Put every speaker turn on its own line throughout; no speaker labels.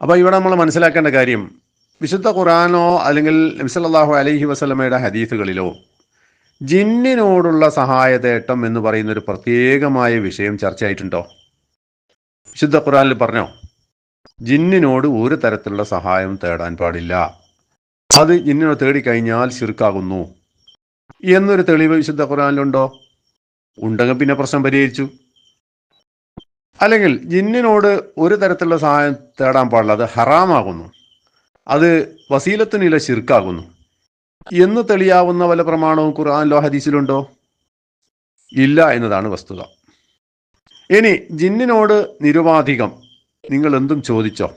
അപ്പോൾ ഇവിടെ നമ്മൾ മനസ്സിലാക്കേണ്ട കാര്യം വിശുദ്ധ ഖുറാനോ അല്ലെങ്കിൽ നബിസല്ലാഹു അലഹി വസ്ലമയുടെ ഹദീസുകളിലോ ജിന്നിനോടുള്ള സഹായതേട്ടം എന്ന് പറയുന്ന ഒരു പ്രത്യേകമായ വിഷയം ചർച്ചയായിട്ടുണ്ടോ? വിശുദ്ധ ഖുറാനിൽ പറഞ്ഞോ? ജിന്നിനോട് ഒരു തരത്തിലുള്ള സഹായം തേടാൻ പാടില്ല. അത് ജിന്നിനോട് തേടിക്കഴിഞ്ഞാൽ ശിർക്കാകുന്നു. എന്നൊരു തെളിവ് വിശുദ്ധ ഖുറാനിലുണ്ടോ ഉണ്ടെങ്കിൽ പിന്നെ പ്രശ്നം പരിഹരിച്ചു. അല്ലെങ്കിൽ ജിന്നിനോട് ഒരു തരത്തിലുള്ള സഹായം തേടാൻ പാടില്ല. അത് ഹറാമാകുന്നു. അത് വസീലത്തിനില ശിർക്കാകുന്നു. എന്ന് തെളിയാവുന്ന വല്ല പ്രമാണവും ഖുർആാനിലോ ഹദീസിലുണ്ടോ? ഇല്ല എന്നതാണ് വസ്തുത. ഇനി ജിന്നിനോട് നിരുപാധികം നിങ്ങൾ എന്തും ചോദിച്ചോ?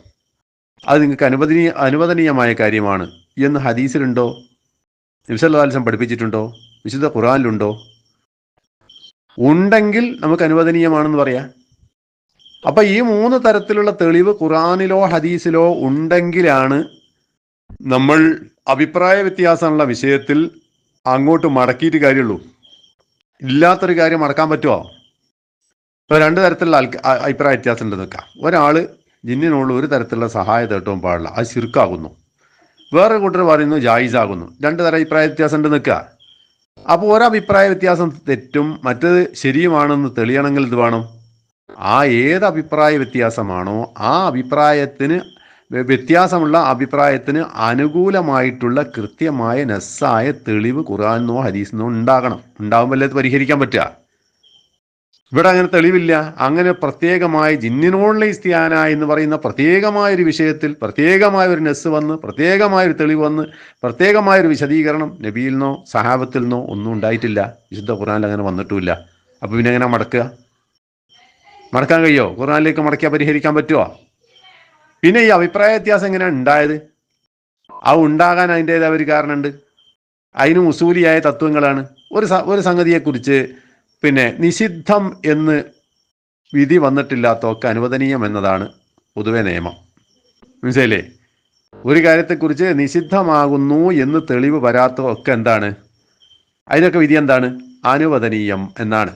അത് നിങ്ങൾക്ക് അനുവദനീയ അനുവദനീയമായ കാര്യമാണ് എന്ന് ഹദീസിലുണ്ടോ? നിമിഷല്ലാസം പഠിപ്പിച്ചിട്ടുണ്ടോ? വിശുദ്ധ ഖുറാനിലുണ്ടോ ഉണ്ടെങ്കിൽ നമുക്ക് അനുവദനീയമാണെന്ന് പറയാം അപ്പൊ ഈ മൂന്ന് തരത്തിലുള്ള തെളിവ് ഖുറാനിലോ ഹദീസിലോ ഉണ്ടെങ്കിലാണ് നമ്മൾ അഭിപ്രായ വ്യത്യാസമുള്ള വിഷയത്തിൽ അങ്ങോട്ട് മടക്കിയിട്ട് കാര്യമുള്ളൂ. ഇല്ലാത്തൊരു കാര്യം മടക്കാൻ പറ്റുമോ ഇപ്പൊ രണ്ട് തരത്തിലുള്ള അഭിപ്രായ വ്യത്യാസം ഉണ്ട് നിൽക്കാം ഒരാൾ ജിന്നിനുള്ള ഒരു തരത്തിലുള്ള സഹായ തേട്ടവും പാടില്ല. അത് ശിർക്കാകുന്നു. വേറെ കൂട്ടർ പറയുന്നു ജായിസാകുന്നു. രണ്ട് തരം അഭിപ്രായ വ്യത്യാസം ഉണ്ട് നിൽക്കുക അപ്പോൾ ഒരഭിപ്രായ വ്യത്യാസം തെറ്റും മറ്റത് ശരിയുമാണെന്ന് തെളിയണമെങ്കിൽ ഇത് വേണം? ആ ഏത് അഭിപ്രായ വ്യത്യാസമാണോ ആ അഭിപ്രായത്തിന് വ്യ- വ്യത്യാസമുള്ള അഭിപ്രായത്തിന് അനുകൂലമായിട്ടുള്ള കൃത്യമായ നസ്സായ തെളിവ് ഖുറാനോ ഹദീസിന്നോ ഉണ്ടാകണം. ഉണ്ടാകുമ്പോൾ പരിഹരിക്കാൻ പറ്റുക? ഇവിടെ അങ്ങനെ തെളിവില്ല. അങ്ങനെ പ്രത്യേകമായി ജിന്നിനോടുള്ള ഇസ്തിയാന എന്ന് പറയുന്ന പ്രത്യേകമായ ഒരു വിഷയത്തിൽ പ്രത്യേകമായ ഒരു നെസ് വന്ന് പ്രത്യേകമായ ഒരു തെളിവ് വന്ന് പ്രത്യേകമായ ഒരു വിശദീകരണം നബിയിൽ നിന്നോ സഹാബത്തിൽ നിന്നോ ഒന്നും ഉണ്ടായിട്ടില്ല. വിശുദ്ധ ഖുറാനിൽ അങ്ങനെ വന്നിട്ടുമില്ല. അപ്പൊ പിന്നെ എങ്ങനെ മടക്കുക? മടക്കാൻ കഴിയോ? ഖുർആാനിലേക്ക് മടക്കിയാൽ പരിഹരിക്കാൻ പറ്റുമോ പിന്നെ ഈ അഭിപ്രായ വ്യത്യാസം എങ്ങനെയാണ് ഉണ്ടായത്? ആ ഉണ്ടാകാൻ അതിന്റെതായ ഒരു കാരണമുണ്ട്. അതിന് ഉസൂലിയായ തത്വങ്ങളാണ്. ഒരു ഒരു സംഗതിയെക്കുറിച്ച് പിന്നെ നിഷിദ്ധം എന്ന് വിധി വന്നിട്ടില്ലാത്തൊക്കെ അനുവദനീയം എന്നതാണ് പൊതുവെ നിയമം. മനസ്സിലേ ഒരു കാര്യത്തെക്കുറിച്ച് നിഷിദ്ധമാകുന്നു എന്ന് തെളിവ് വരാത്ത ഒക്കെ എന്താണ്? അതിനൊക്കെ വിധി എന്താണ്? അനുവദനീയം എന്നാണ്.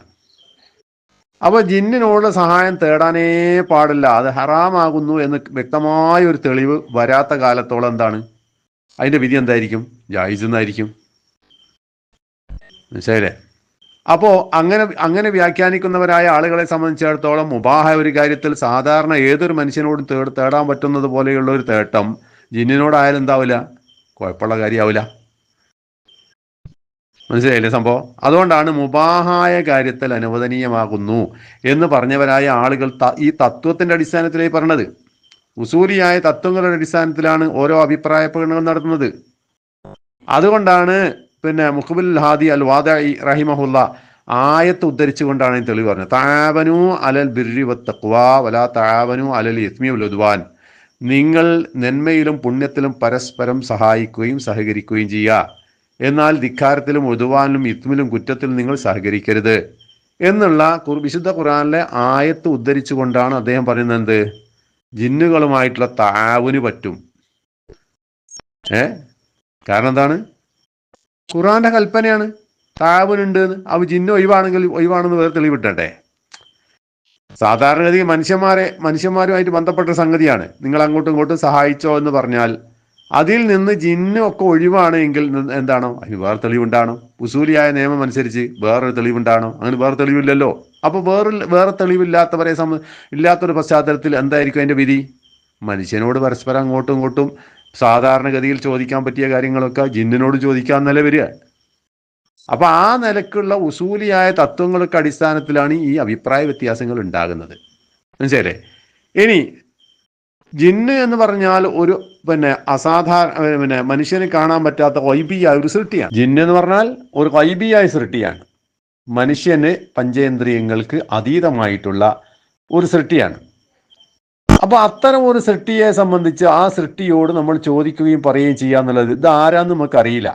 അപ്പോൾ ജിന്നിനോടുള്ള സഹായം തേടാനേ പാടില്ല. അത് ഹറാമാകുന്നു എന്ന് വ്യക്തമായ ഒരു തെളിവ് വരാത്ത കാലത്തോളം എന്താണ്? അതിന്റെ വിധി എന്തായിരിക്കും? ജായിസ് എന്നായിരിക്കും. മനസ്സിലായില്ലേ? അപ്പോ അങ്ങനെ അങ്ങനെ വ്യാഖ്യാനിക്കുന്നവരായ ആളുകളെ സംബന്ധിച്ചിടത്തോളം മുബാഹ ഒരു കാര്യത്തിൽ സാധാരണ ഏതൊരു മനുഷ്യനോടും തേട് തേടാൻ പറ്റുന്നത് പോലെയുള്ള ഒരു തേട്ടം ജിന്നിനോടായാലും എന്താവില്ല? കുഴപ്പമുള്ള കാര്യമാവില്ല മനസ്സിലായില്ലേ സംഭവം? അതുകൊണ്ടാണ് മുബാഹായ കാര്യത്തിൽ അനുവദനീയമാകുന്നു എന്ന് പറഞ്ഞവരായ ആളുകൾ ഈ തത്വത്തിന്റെ അടിസ്ഥാനത്തിലേ പറഞ്ഞത്. ഉസൂരിയായ തത്വങ്ങളുടെ അടിസ്ഥാനത്തിലാണ് ഓരോ അഭിപ്രായ പ്രകടനങ്ങൾ നടത്തുന്നത്. അതുകൊണ്ടാണ് പിന്നെ മുഖബുൽ ഹാദി അൽ വാദ റഹിമഹുല്ല ആയത്ത് ഉദ്ധരിച്ചുകൊണ്ടാണ് ഈ തെളിവ് പറഞ്ഞത്. താവനു അലൽ ബിർരി വത്തഖ്വ വലാ താവനു അലൽ യത്മി ഉലുദ്വാൻ നിങ്ങൾ നന്മയിലും പുണ്യത്തിലും പരസ്പരം സഹായിക്കുകയും സഹകരിക്കുകയും ചെയ്യുക. എന്നാൽ ധിക്കാരത്തിലും ഒതുവാനിലും ഇത്മിലും കുറ്റത്തിലും നിങ്ങൾ സഹകരിക്കരുത് എന്നുള്ള വിശുദ്ധ ഖുറാനിലെ ആയത്ത് ഉദ്ധരിച്ചുകൊണ്ടാണ് അദ്ദേഹം പറയുന്നത് എന്ത്? ജിന്നുകളുമായിട്ടുള്ള താവിന് പറ്റും. ഏ? കാരണം എന്താണ്? ഖുറാന്റെ കൽപ്പനയാണ്. താവിനുണ്ട് അവ ജിന്ന് ഒഴിവാണെങ്കിൽ ഒഴിവാണെന്ന് വേറെ തെളിവിട്ടട്ടെ സാധാരണഗതി മനുഷ്യന്മാരെ മനുഷ്യന്മാരുമായിട്ട് ബന്ധപ്പെട്ട സംഗതിയാണ്. നിങ്ങൾ അങ്ങോട്ടും ഇങ്ങോട്ടും സഹായിച്ചോ എന്ന് പറഞ്ഞാൽ അതിൽ നിന്ന് ജിന്നൊക്കെ ഒഴിവാണ് എങ്കിൽ എന്താണോ? അതിന് വേറെ തെളിവുണ്ടാണോ ഉസൂലിയായ നിയമം അനുസരിച്ച് വേറൊരു തെളിവുണ്ടാണോ അങ്ങനെ വേറെ തെളിവില്ലല്ലോ. അപ്പോൾ വേറെ വേറെ തെളിവില്ലാത്തവരെ സംബ ഇല്ലാത്തൊരു പശ്ചാത്തലത്തിൽ എന്തായിരിക്കും അതിന്റെ വിധി? മനുഷ്യനോട് പരസ്പരം അങ്ങോട്ടും ഇങ്ങോട്ടും സാധാരണഗതിയിൽ ചോദിക്കാൻ പറ്റിയ കാര്യങ്ങളൊക്കെ ജിന്നിനോട് ചോദിക്കാൻ നില വരിക. അപ്പൊ ആ നിലക്കുള്ള ഉസൂലിയായ തത്വങ്ങളൊക്കെ അടിസ്ഥാനത്തിലാണ് ഈ അഭിപ്രായ വ്യത്യാസങ്ങൾ ഉണ്ടാകുന്നത്. മനസ്സിലെ ഇനി ജിന്ന് എന്ന് പറഞ്ഞാൽ ഒരു പിന്നെ അസാധാരണ പിന്നെ മനുഷ്യന് കാണാൻ പറ്റാത്ത വൈബിയായ ഒരു സൃഷ്ടിയാണ്. ജിന്ന് എന്ന് പറഞ്ഞാൽ ഒരു വൈബിയായ സൃഷ്ടിയാണ്. മനുഷ്യന് പഞ്ചേന്ദ്രിയങ്ങൾക്ക് അതീതമായിട്ടുള്ള ഒരു സൃഷ്ടിയാണ്. അപ്പൊ അത്തരം ഒരു സൃഷ്ടിയെ സംബന്ധിച്ച് ആ സൃഷ്ടിയോട് നമ്മൾ ചോദിക്കുകയും പറയുകയും ചെയ്യുക എന്നുള്ളത് ഇത് ആരാന്ന് നമുക്ക് അറിയില്ല.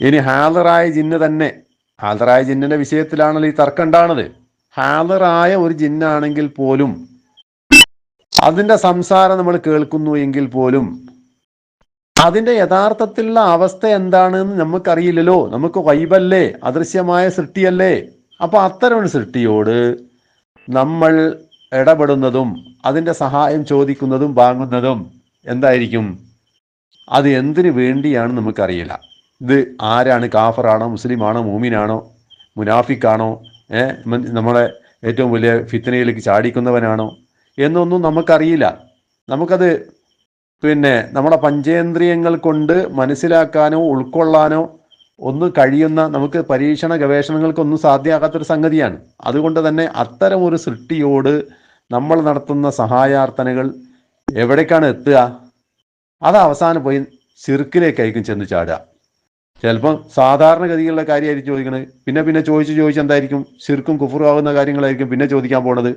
ഇനി ഹാദറായ ജിന്ന് തന്നെ. ഹാദറായ ജിന്നിന്റെ വിഷയത്തിലാണല്ലോ ഈ തർക്കം ഉണ്ടാണത് ഹാദറായ ഒരു ജിന്നാണെങ്കിൽ പോലും അതിന്റെ സംസാരം നമ്മൾ കേൾക്കുന്നു എങ്കിൽ പോലും അതിന്റെ യഥാർത്ഥത്തിലുള്ള അവസ്ഥ എന്താണെന്ന് നമുക്കറിയില്ലല്ലോ. നമുക്ക് വൈബല്ലേ? അദൃശ്യമായ സൃഷ്ടിയല്ലേ? അപ്പൊ അത്തരം സൃഷ്ടിയോട് നമ്മൾ ഇടപെടുന്നതും അതിന്റെ സഹായം ചോദിക്കുന്നതും വാങ്ങുന്നതും എന്തായിരിക്കും? അത് എന്തിനു വേണ്ടിയാണ് നമുക്കറിയില്ല. ഇത് ആരാണ്? കാഫറാണോ? മുസ്ലിമാണോ? മൂമിനാണോ? മുനാഫിക്കാണോ? നമ്മളെ ഏറ്റവും വലിയ ഫിത്തനയിലേക്ക് ചാടിക്കുന്നവനാണോ? എന്നൊന്നും നമുക്കറിയില്ല. നമുക്കത് പിന്നെ നമ്മുടെ പഞ്ചേന്ദ്രിയങ്ങൾ കൊണ്ട് മനസ്സിലാക്കാനോ ഉൾക്കൊള്ളാനോ ഒന്ന് കഴിയുന്ന നമുക്ക് പരീക്ഷണ ഗവേഷണങ്ങൾക്കൊന്നും സാധ്യമാകാത്തൊരു സംഗതിയാണ്. അതുകൊണ്ട് തന്നെ അത്തരം ഒരു സൃഷ്ടിയോട് നമ്മൾ നടത്തുന്ന സഹായാർത്ഥനകൾ എവിടേക്കാണ് എത്തുക? അത് അവസാനം പോയി സിർക്കിലേക്കായിരിക്കും ചെന്ന് ചാടുക. ചിലപ്പം സാധാരണഗതിയിലുള്ള കാര്യമായിരിക്കും ചോദിക്കുന്നത് പിന്നെ പിന്നെ ചോദിച്ച് ചോദിച്ച് എന്തായിരിക്കും? ശിർക്കും കുഫറും ആകുന്ന കാര്യങ്ങളായിരിക്കും പിന്നെ ചോദിക്കാൻ പോണത്.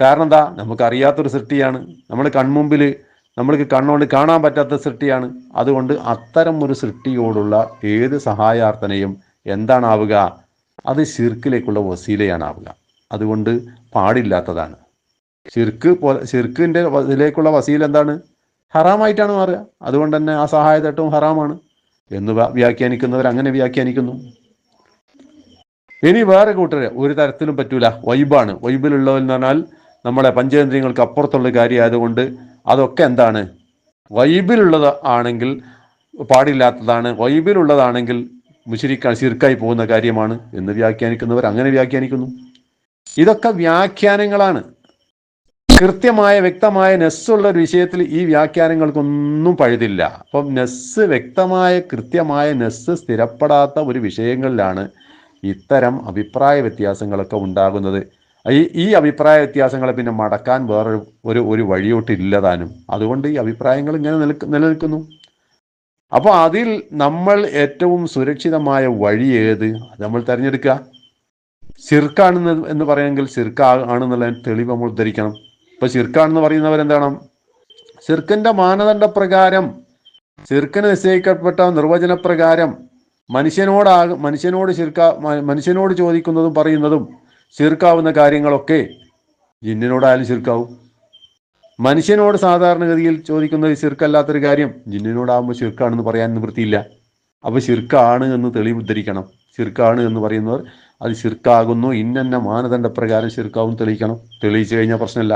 കാരണം എന്താ നമുക്കറിയാത്തൊരു സൃഷ്ടിയാണ്. നമ്മൾ കൺമുമ്പിൽ നമ്മൾക്ക് കണ്ണുകൊണ്ട് കാണാൻ പറ്റാത്ത സൃഷ്ടിയാണ്. അതുകൊണ്ട് അത്തരം ഒരു സൃഷ്ടിയോടുള്ള ഏത് സഹായാർത്ഥനയും എന്താണാവുക? അത് ശിർക്കിലേക്കുള്ള വസീലയാണാവുക. അതുകൊണ്ട് പാടില്ലാത്തതാണ്. ശിർക്ക് പോ ശിർക്കിന്റെ ഇതിലേക്കുള്ള വസീല എന്താണ്? ഹറാമായിട്ടാണ് മാറുക. അതുകൊണ്ട് തന്നെ ആ സഹായതട്ടവും ഹറാമാണ് എന്ന് വ്യാഖ്യാനിക്കുന്നവർ അങ്ങനെ വ്യാഖ്യാനിക്കുന്നു. ഇനി വേറെ കൂട്ടർ ഒരു തരത്തിലും പറ്റൂല. വൈബാണ്. വൈബിലുള്ളവെന്ന് പറഞ്ഞാൽ നമ്മളെ പഞ്ചേന്ദ്രിയങ്ങൾക്ക് അപ്പുറത്തുള്ള കാര്യമായതുകൊണ്ട് അതൊക്കെ എന്താണ്? വൈബിലുള്ളത് ആണെങ്കിൽ പാടില്ലാത്തതാണ് വൈബിലുള്ളതാണെങ്കിൽ മുഷിരിക്കാൻ ശിർക്കായി പോകുന്ന കാര്യമാണ് എന്ന് വ്യാഖ്യാനിക്കുന്നവർ അങ്ങനെ വ്യാഖ്യാനിക്കുന്നു. ഇതൊക്കെ വ്യാഖ്യാനങ്ങളാണ്. കൃത്യമായ വ്യക്തമായ നെസ്സുള്ള ഒരു വിഷയത്തിൽ ഈ വ്യാഖ്യാനങ്ങൾക്കൊന്നും പഴുതില്ല. അപ്പം നെസ്സ് വ്യക്തമായ കൃത്യമായ നെസ്സ് സ്ഥിരപ്പെടാത്ത ഒരു വിഷയങ്ങളിലാണ് ഇത്തരം അഭിപ്രായ വ്യത്യാസങ്ങളൊക്കെ ഉണ്ടാകുന്നത്. ഈ ഈ അഭിപ്രായ വ്യത്യാസങ്ങളെ പിന്നെ മടക്കാൻ വേറൊരു ഒരു ഒരു വഴിയോട്ടില്ലതാനും അതുകൊണ്ട് ഈ അഭിപ്രായങ്ങൾ ഇങ്ങനെ നിലയ്ക്ക് നിലനിൽക്കുന്നു. അപ്പോൾ അതിൽ നമ്മൾ ഏറ്റവും സുരക്ഷിതമായ വഴി ഏത്? നമ്മൾ തിരഞ്ഞെടുക്കുക. സിർക്കാണെന്ന് എന്ന് പറയുമെങ്കിൽ സിർക്ക ആണെന്നുള്ള തെളിവ് നമ്മൾ ഉദ്ധരിക്കണം. ഇപ്പൊ സിർക്കാണെന്ന് പറയുന്നവരെന്താണ് സിർക്കിന്റെ മാനദണ്ഡ പ്രകാരം സിർക്കിന് നിശ്ചയിക്കപ്പെട്ട നിർവചനപ്രകാരം മനുഷ്യനോടാ മനുഷ്യനോട് ശിർക്ക മനുഷ്യനോട് ചോദിക്കുന്നതും പറയുന്നതും ശിർക്കാവുന്ന കാര്യങ്ങളൊക്കെ ജിന്നിനോടായാലും ചെറുക്കാവും മനുഷ്യനോട് സാധാരണഗതിയിൽ ചോദിക്കുന്നത് ചെറുക്കല്ലാത്തൊരു കാര്യം ജിന്നിനോടാകുമ്പോൾ ചെറുക്കാണെന്ന് പറയാൻ നിവൃത്തിയില്ല അപ്പോൾ ചെറുക്കാണ് എന്ന് തെളിവ് ഉദ്ധരിക്കണം ശിർക്കാണ് എന്ന് പറയുന്നവർ അത് ചെറുക്കാകുന്നു ഇന്നന്ന മാനദണ്ഡ പ്രകാരം ചെറുക്കാവും തെളിയിക്കണം. തെളിയിച്ചു കഴിഞ്ഞാൽ പ്രശ്നമില്ല.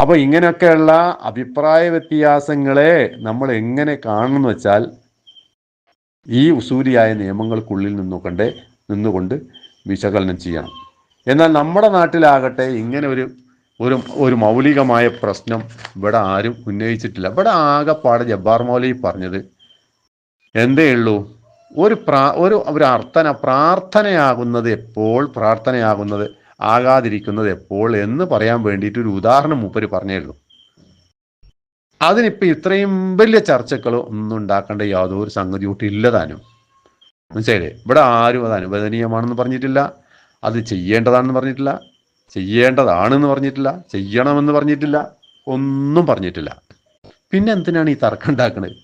അപ്പൊ ഇങ്ങനെയൊക്കെയുള്ള അഭിപ്രായ വ്യത്യാസങ്ങളെ നമ്മൾ എങ്ങനെ കാണണമെന്ന് വെച്ചാൽ ഈ ഉസൂലിയായ നിയമങ്ങൾക്കുള്ളിൽ നിന്നുകൊണ്ടേ നിന്നുകൊണ്ട് വിശകലനം ചെയ്യണം. എന്നാൽ നമ്മുടെ നാട്ടിലാകട്ടെ ഇങ്ങനെ ഒരു ഒരു ഒരു മൗലികമായ പ്രശ്നം ഇവിടെ ആരും ഉന്നയിച്ചിട്ടില്ല. ഇവിടെ ആകെപ്പാടെ ജബ്ബാർ മൗലി പറഞ്ഞത് എന്തേ ഉള്ളൂ? ഒരു പ്രാ ഒരു ഒരു അർത്ഥന പ്രാർത്ഥനയാകുന്നത് എപ്പോൾ പ്രാർത്ഥനയാകുന്നത് ആകാതിരിക്കുന്നത് എപ്പോൾ എന്ന് പറയാൻ വേണ്ടിയിട്ട് ഒരു ഉദാഹരണം മൂപ്പര് പറഞ്ഞേ ഉള്ളൂ. അതിനിപ്പോൾ ഇത്രയും വലിയ ചർച്ചകളോ ഒന്നും ഉണ്ടാക്കേണ്ട യാതൊരു സംഗതി കൂട്ടി ഇല്ലതാനും മനസ്സിലായില്ലേ? ഇവിടെ ആരും അത് അനുവദനീയമാണെന്ന് പറഞ്ഞിട്ടില്ല. അത് ചെയ്യേണ്ടതാണെന്ന് പറഞ്ഞിട്ടില്ല. ചെയ്യേണ്ടതാണെന്ന് പറഞ്ഞിട്ടില്ല. ചെയ്യണമെന്ന് പറഞ്ഞിട്ടില്ല. ഒന്നും പറഞ്ഞിട്ടില്ല. പിന്നെ എന്തിനാണ് ഈ തർക്കം ഉണ്ടാക്കുന്നത്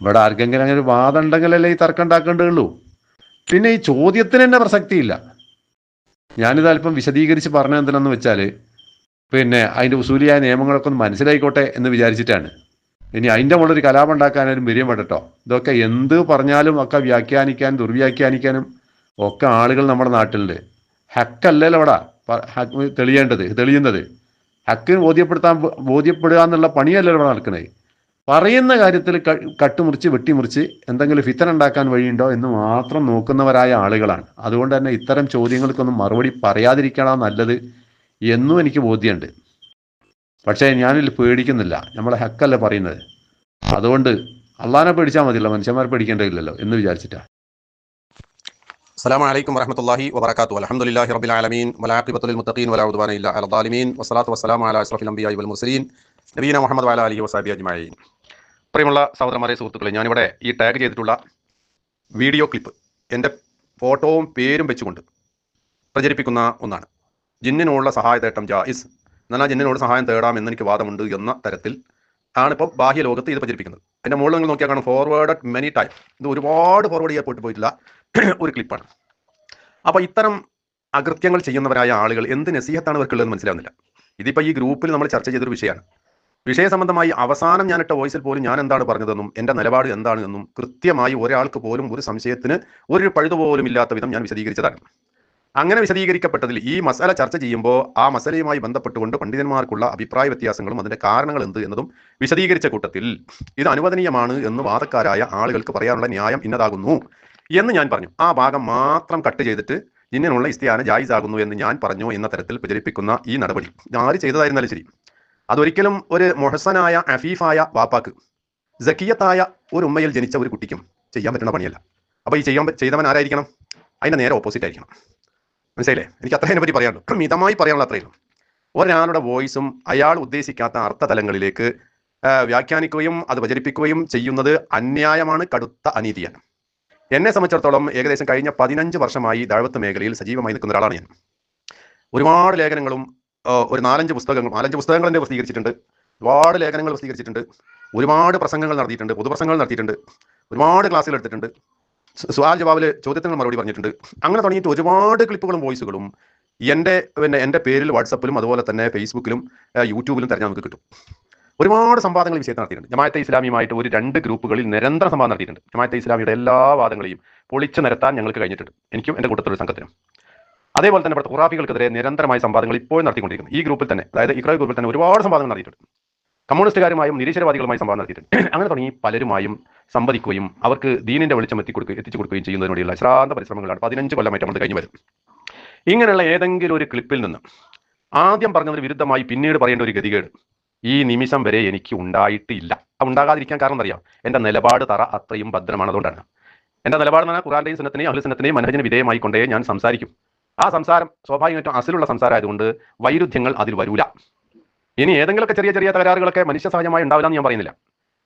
ഇവിടെ ആർക്കെങ്കിലും അങ്ങനെ ഒരു വാദം ഉണ്ടെങ്കിലല്ലേ ഈ തർക്കം ഉണ്ടാക്കേണ്ടതുള്ളൂ. പിന്നെ ഈ ചോദ്യത്തിന് തന്നെ പ്രസക്തിയില്ല. ഞാനിത് അല്പം വിശദീകരിച്ച് പറഞ്ഞത് എന്തിനാന്ന് വെച്ചാൽ പിന്നെ അതിന്റെ ഉസൂലിയായ നിയമങ്ങളൊക്കെ ഒന്ന് മനസ്സിലായിക്കോട്ടെ എന്ന് വിചാരിച്ചിട്ടാണ്. ഇനി അതിന്റെ മുകളിൽ ഒരു കലാപം ഉണ്ടാക്കാനും വരികയും പെടട്ടോ. ഇതൊക്കെ എന്ത് പറഞ്ഞാലും ഒക്കെ വ്യാഖ്യാനിക്കാനും ദുർവ്യാഖ്യാനിക്കാനും ഒക്കെ ആളുകൾ നമ്മുടെ നാട്ടിലുണ്ട്. ഹക്കല്ലല്ലോ അവിടെ തെളിയേണ്ടത് തെളിയുന്നത്. ഹക്ക് ബോധ്യപ്പെടുത്താൻ ബോധ്യപ്പെടുക എന്നുള്ള പണിയല്ലല്ലോ ഇവിടെ നടക്കുന്നത് പറയുന്ന കാര്യത്തിൽ കട്ടുമുറിച്ച് വെട്ടിമുറിച്ച് എന്തെങ്കിലും ഫിത്തൻ ഉണ്ടാക്കാൻ വഴിയുണ്ടോ എന്ന് മാത്രം നോക്കുന്നവരായ ആളുകളാണ്. അതുകൊണ്ട് തന്നെ ഇത്തരം ചോദ്യങ്ങൾക്കൊന്നും മറുപടി പറയാതിരിക്കണം നല്ലത് എന്നും എനിക്ക് ബോധ്യമുണ്ട്. പക്ഷേ ഞാനിൽ പേടിക്കുന്നില്ല നമ്മളെ ഹക്കല്ല പറയുന്നത് അതുകൊണ്ട് അള്ളാനെ പേടിച്ചാൽ മതിയല്ലോ മനുഷ്യന്മാരെ പേടിക്കേണ്ടതില്ലല്ലോ എന്ന് വിചാരിച്ചിട്ടാ
السلام عليكم ورحمة الله وبركاته الحمد لله رب العالمين والعاقبة للمتقين ولا عدوان إلا على الظالمين والصلاة والسلام على أشرف الأنبياء والمرسلين നബീന മുഹമ്മദ് വാല അലി വസാബി അജ്മഈൻ പ്രിയമുള്ള സഹോദരന്മാരെ സുഹൃത്തുക്കളെ ഞാനിവിടെ ഈ ടാഗ് ചെയ്തിട്ടുള്ള വീഡിയോ ക്ലിപ്പ് എൻ്റെ ഫോട്ടോവും പേരും വെച്ചുകൊണ്ട് പ്രചരിപ്പിക്കുന്ന ഒന്നാണ് ജിന്നിനോടുള്ള സഹായതേട്ടം ജായിസ് എന്നാൽ ജിന്നിനോട് സഹായം തേടാം എന്ന് എനിക്ക് വാദമുണ്ട് എന്ന തരത്തിൽ ആണ് ഇപ്പോൾ ബാഹ്യ ലോകത്ത് ഇത് പ്രചരിപ്പിക്കുന്നത്. എന്റെ മുകളിൽ നിങ്ങൾ നോക്കിയാൽ കാണും ഫോർവേഡ് അറ്റ് മെനി ടൈം ഇത് ഒരുപാട് ഫോർവേഡ് ചെയ്യാൻ പോയിട്ട് പോയിട്ടില്ല. ഒരു ക്ലിപ്പാണ് അപ്പോൾ ഇത്തരം അകൃത്യങ്ങൾ ചെയ്യുന്നവരായ ആളുകൾ എന്ത് നസീഹത്താണ് ഇവർക്കുള്ളതെന്ന് മനസ്സിലാവുന്നില്ല. ഇതിപ്പോൾ ഈ ഗ്രൂപ്പിൽ നമ്മൾ ചർച്ച ചെയ്തൊരു വിഷയമാണ്. വിഷയ സംബന്ധമായി അവസാനം ഞാനിട്ട വോയിസിൽ പോലും ഞാൻ എന്താണ് പറഞ്ഞതെന്നും എന്റെ നിലപാട് എന്താണ് എന്നും കൃത്യമായി ഒരാൾക്ക് പോലും ഒരു സംശയത്തിന് ഒരു പഴുതുപോലും ഇല്ലാത്ത വിധം ഞാൻ വിശദീകരിച്ചതാണ്.
അങ്ങനെ വിശദീകരിക്കപ്പെട്ടതിൽ ഈ മസാല ചർച്ച ചെയ്യുമ്പോൾ ആ മസലയുമായി ബന്ധപ്പെട്ടുകൊണ്ട് പണ്ഡിതന്മാർക്കുള്ള അഭിപ്രായ വ്യത്യാസങ്ങളും അതിന്റെ കാരണങ്ങൾ എന്ത് എന്നതും വിശദീകരിച്ച കൂട്ടത്തിൽ ഇത് അനുവദനീയമാണ് എന്ന് വാദക്കാരായ ആളുകൾക്ക് പറയാനുള്ള ന്യായം ഇന്നതാകുന്നു എന്ന് ഞാൻ പറഞ്ഞു. ആ ഭാഗം മാത്രം കട്ട് ചെയ്തിട്ട് ജിന്നിനുള്ള ഇസ്തിയാന ജായിസ് ആകുന്നു എന്ന് ഞാൻ പറഞ്ഞു എന്ന തരത്തിൽ പ്രചരിപ്പിക്കുന്ന ഈ നടപടി. ആര് ചെയ്തതായിരുന്നാലും ശരി. അതൊരിക്കലും ഒരു മൊഹസനായ അഫീഫായ വാപ്പാക്ക് ജക്കിയത്തായ ഒരു ഉമ്മയിൽ ജനിച്ച ഒരു കുട്ടിക്കും ചെയ്യാൻ പറ്റുന്ന പണിയല്ല. അപ്പോൾ ഈ ചെയ്യാൻ ചെയ്തവൻ ആരായിരിക്കണം? അതിന്റെ നേരെ ഓപ്പോസിറ്റ് ആയിരിക്കണം. മനസ്സിലായില്ലേ? എനിക്ക് അത്ര പറ്റി പറയാനുള്ളൂ. മിതമായി പറയാനുള്ള അത്രയും ഒരാളുടെ വോയിസും അയാൾ ഉദ്ദേശിക്കാത്ത അർത്ഥതലങ്ങളിലേക്ക് തലങ്ങളിലേക്ക് വ്യാഖ്യാനിക്കുകയും അത് പ്രചരിപ്പിക്കുകയും ചെയ്യുന്നത് അന്യായമാണ് കടുത്ത അനീതിയാണ്. എന്നെ സംബന്ധിച്ചിടത്തോളം ഏകദേശം കഴിഞ്ഞ പതിനഞ്ച് വർഷമായി ദഴവത്ത് മേഖലയിൽ സജീവമായി നിൽക്കുന്ന ഒരാളാണ് ഞാൻ. ഒരുപാട് ലേഖനങ്ങളും ഒരു നാലഞ്ച് പുസ്തകങ്ങളും നാലഞ്ച് പുസ്തകങ്ങൾ തന്നെ പ്രസിദ്ധീകരിച്ചിട്ടുണ്ട്. ഒരുപാട് ലേഖനങ്ങൾ പ്രസിദ്ധീകരിച്ചിട്ടുണ്ട്. ഒരുപാട് പ്രസംഗങ്ങൾ നടത്തിയിട്ടുണ്ട്. പൊതുപ്രസംഗങ്ങൾ നടത്തിയിട്ടുണ്ട്. ഒരുപാട് ക്ലാസ്സുകൾ എടുത്തിട്ടുണ്ട്. സ- ജവാബിലെ ചോദ്യത്തിന് മറുപടി പറഞ്ഞിട്ടുണ്ട്. അങ്ങനെ തുടങ്ങിയിട്ട് ഒരുപാട് ക്ലിപ്പുകളും വോയിസുകളും എന്റെ പിന്നെ എന്റെ പേരിൽ വാട്സപ്പിലും അതുപോലെ തന്നെ ഫേസ്ബുക്കിലും യൂട്യൂബിലും തിരഞ്ഞാൽ നമുക്ക് കിട്ടും. ഒരുപാട് സംവാദങ്ങൾ വിഷയത്തിൽ നടത്തിയിട്ടുണ്ട്. ജമാഅത്തെ ഇസ്ലാമിയുമായിട്ട് ഒരു രണ്ട് ഗ്രൂപ്പുകളിൽ നിരന്തരം സംവാദം നടത്തിയിട്ടുണ്ട്. ജമാഅത്തെ ഇസ്ലാമിയുടെ എല്ലാ വാദങ്ങളെയും പൊളിച്ചു നിരത്താൻ ഞങ്ങൾക്ക് കഴിഞ്ഞിട്ടുണ്ട്. എനിക്കും എന്റെ കൂട്ടത്തിലുള്ള സംഘത്തിനും. അതേപോലെ തന്നെ ഇവിടുത്തെ ഖുറാഫികൾക്കെതിരെ നിരന്തരമായ സംവാദങ്ങൾ ഇപ്പോഴും നടത്തിക്കൊണ്ടിരിക്കുന്നു. ഈ ഗ്രൂപ്പിൽ തന്നെ അതായത് ഇക്ര ഗ്രൂപ്പിൽ തന്നെ ഒരുപാട് സംവാദങ്ങൾ നടത്തിയിട്ടുണ്ട്. കമ്മ്യൂണിസ്റ്റുകാരുമായും നിരീശ്വരവാദികളുമായി സംവാദം നടത്തിയിട്ടുണ്ട്. അങ്ങനെ തുടങ്ങി പലരുമായും സംവദിക്കുകയും അവർക്ക് ദീനിന്റെ വെളിച്ചം എത്തിക്കൊടുക്കുക എത്തിച്ചു കൊടുക്കുകയും ചെയ്യുന്നതിനോടുള്ള ശ്രാന്ത പരിശ്രമങ്ങളാണ് പതിനഞ്ച് കൊല്ലമായിട്ട് നമ്മൾ കഴിഞ്ഞു വരും. ഇങ്ങനെയുള്ള ഏതെങ്കിലും ഒരു ക്ലിപ്പിൽ നിന്ന് ആദ്യം പറഞ്ഞതിന് വിരുദ്ധമായി പിന്നീട് പറയേണ്ട ഒരു ഗതികേട് ഈ നിമിഷം വരെ എനിക്ക് ഉണ്ടായിട്ടില്ല. ഉണ്ടാകാതിരിക്കാൻ കാരണം അറിയാം എന്റെ നിലപാട് തറ അത്രയും ഭദ്രമാണ് അതുകൊണ്ടാണ്. എന്റെ നിലപാട് എന്ന് പറഞ്ഞാൽ ഖുറാന്റെയും സിനത്തിനെയും അഹ്ലുസുന്നത്തിനെയും മനഹജിന് വിധേയമായി കൊണ്ടേ ഞാൻ സംസാരിക്കും. ആ സംസാരം സ്വാഭാവികമായിട്ടും അസിലുള്ള സംസാരം ആയതുകൊണ്ട് വൈരുദ്ധ്യങ്ങൾ അതിൽ വരൂല. ഇനി ഏതെങ്കിലുമൊക്കെ ചെറിയ ചെറിയ തകരാറുകളൊക്കെ മനുഷ്യ സഹജമായി ഉണ്ടാവില്ല എന്ന് ഞാൻ പറയുന്നില്ല.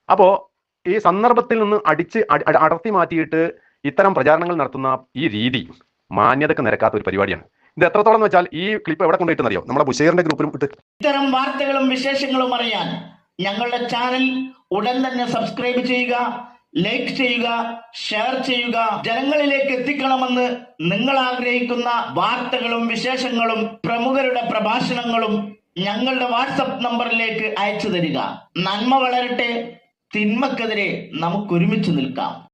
അപ്പോൾ ഈ സന്ദർഭത്തിൽ നിന്ന് അടിച്ച് അട- അട- അടർത്തി മാറ്റിയിട്ട് ഇത്തരം പ്രചാരണങ്ങൾ നടത്തുന്ന ഈ രീതി മാന്യതക്ക് നിരക്കാത്ത ഒരു പരിപാടിയാണ്. ഇത് എത്രത്തോളം വെച്ചാൽ ഈ ക്ലിപ്പ് എവിടെ കൊണ്ടുപോയിട്ടെന്നറിയോ നമ്മുടെ ബുഷേറിന്റെ ഗ്രൂപ്പിലും ഇട്ട്.
ഇത്തരം വാർത്തകളും വിശേഷങ്ങളും അറിയാൻ ഞങ്ങളുടെ ചാനൽ ഉടൻ തന്നെ സബ്സ്ക്രൈബ് ചെയ്യുക ലൈക്ക് ചെയ്യുക ഷെയർ ചെയ്യുക. ജനങ്ങളിലേക്ക് എത്തിക്കണമെന്ന് നിങ്ങൾ ആഗ്രഹിക്കുന്ന വാർത്തകളും വിശേഷങ്ങളും പ്രമുഖരുടെ പ്രഭാഷണങ്ങളും ഞങ്ങളുടെ വാട്സപ്പ് നമ്പറിലേക്ക് അയച്ചു തരിക. നന്മ വളരട്ടെ. തിന്മക്കെതിരെ നമുക്ക് ഒരുമിച്ച് നിൽക്കാം.